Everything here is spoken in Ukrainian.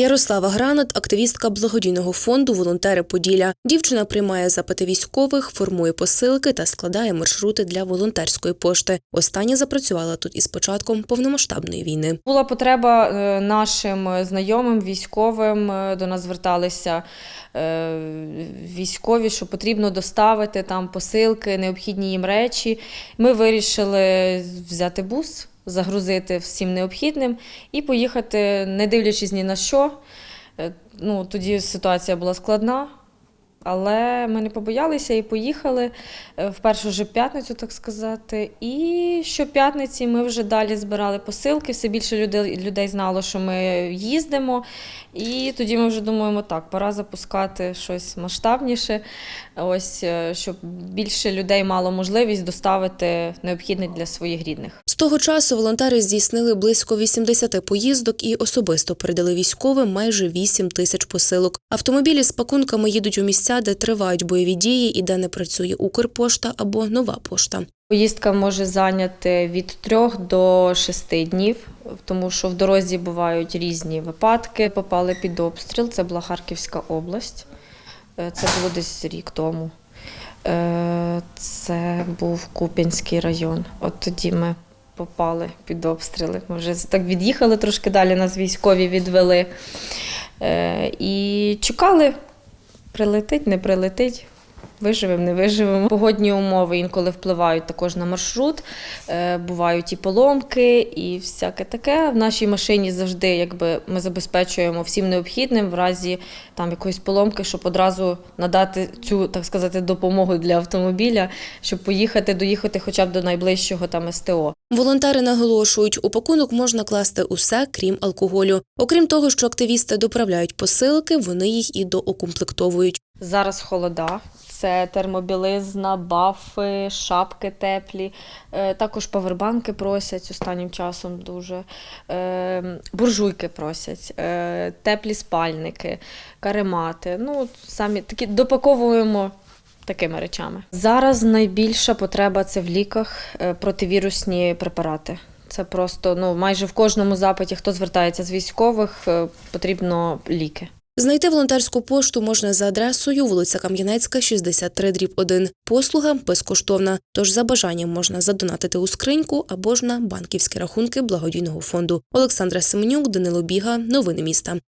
Ярослава Гранат, активістка благодійного фонду Волонтери Поділля. Дівчина приймає запити військових, формує посилки та складає маршрути для волонтерської пошти. Остання запрацювала тут із початком повномасштабної війни. Була потреба е, нашим знайомим, військовим, е, до нас зверталися е, військові, що потрібно доставити там посилки, необхідні їм речі. Ми вирішили взяти бус, загрузити всім необхідним і поїхати, не дивлячись ні на що. Е, Ну, тоді ситуація була складна. Але ми не побоялися і поїхали е, в першу же п'ятницю, так сказати. І щоп'ятниці ми вже далі збирали посилки. Все більше людей, людей знало, що ми їздимо. І тоді ми вже думаємо, так, пора запускати щось масштабніше, ось е, щоб більше людей мало можливість доставити необхідне для своїх рідних. Того часу волонтери здійснили близько 80 поїздок і особисто передали військовим майже 8 тисяч посилок. Автомобілі з пакунками їдуть у місця, де тривають бойові дії і де не працює Укрпошта або нова пошта. Поїздка може зайняти від трьох до шести днів, тому що в дорозі бувають різні випадки. Попали під обстріл. Це була Харківська область. Е, Це було десь рік тому. Е, Це був Куп'янський район. От тоді ми попали під обстріли. Ми вже так від'їхали трошки далі, нас військові відвели. Е, І чекали, прилетить, не прилетить. Виживемо, не виживемо. Погодні умови інколи впливають також на маршрут. Е, Бувають і поломки, і всяке таке. В нашій машині завжди якби, ми забезпечуємо всім необхідним в разі там, якоїсь поломки, щоб одразу надати цю, так сказати, допомогу для автомобіля, щоб поїхати, доїхати хоча б до найближчого там СТО. Волонтери наголошують, у пакунок можна класти усе, крім алкоголю. Окрім того, що активісти доправляють посилки, вони їх і доукомплектовують. Зараз холода. Це термобілизна, бафи, шапки теплі. Е, Також павербанки просять останнім часом дуже. Е, Буржуйки просять, е, теплі спальники, каремати. Ну, самі такі допаковуємо такими речами. Зараз найбільша потреба це в ліках противірусні препарати. Це просто ну, майже в кожному запиті, хто звертається з військових, потрібно ліки. Знайти волонтерську пошту можна за адресою вулиця Кам'янецька, 63 дріб 1. Послуга безкоштовна, тож за бажанням можна задонатити у скриньку або ж на банківські рахунки благодійного фонду. Олександра Семенюк, Данило Біга. Новини міста.